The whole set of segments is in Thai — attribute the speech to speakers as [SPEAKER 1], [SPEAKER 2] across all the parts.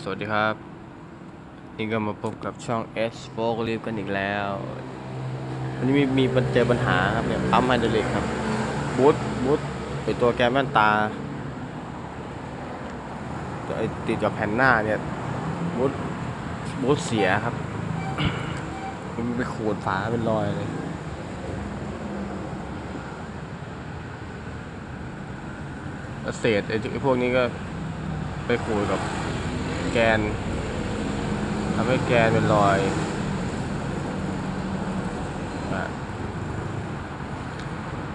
[SPEAKER 1] สวัสดีครับ นี่ก็มาพบกับช่อง S โฟกรีฟกันอีกแล้ววันนี้มีมีปัญเจอปัญหาครับเนี่ยปั๊มไฮดรอลิกครับบูทบูทไอตัวแกมแว่นตาไอติดกับแผ่นหน้าเนี่ยบูทบูทเสียครับ มันไปขูดฝาเป็นรอยเลยเศษไอ้ไอ้พวกนี้ก็ไปขูดกับ แกนทำให้แกนเป็นรอย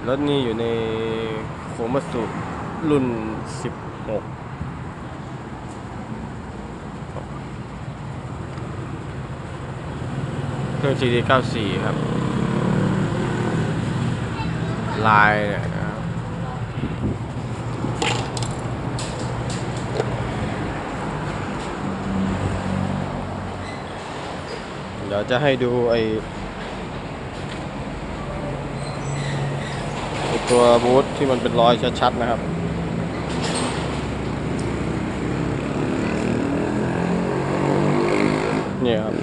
[SPEAKER 1] รถนี้อยู่ในโคมัตสุรุ่น 16เครื่อง GD 94 ครับ ลายเนี่ยนะครับ เดี๋ยวจะให้ดูไอ้ตัวบูทที่มันเป็นรอยชัดๆนะครับเนี่ยครับ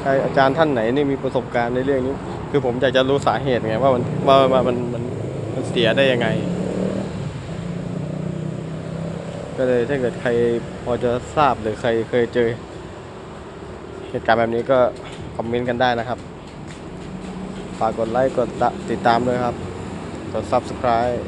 [SPEAKER 1] ใครอาจารย์ท่านไหนนี่มีประสบการณ์ในเรื่องนี้ คือผมอยากจะรู้สาเหตุไงว่ามันว่าว่ามันมันมันเสียได้ยังไง ก็เลยถ้าเกิดใครพอจะทราบหรือใครเคยเจอ เหตุการณ์แบบนี้ก็คอมเมนต์กันได้นะครับ ฝากกดไลค์กดติดตามด้วยครับ กด Subscribe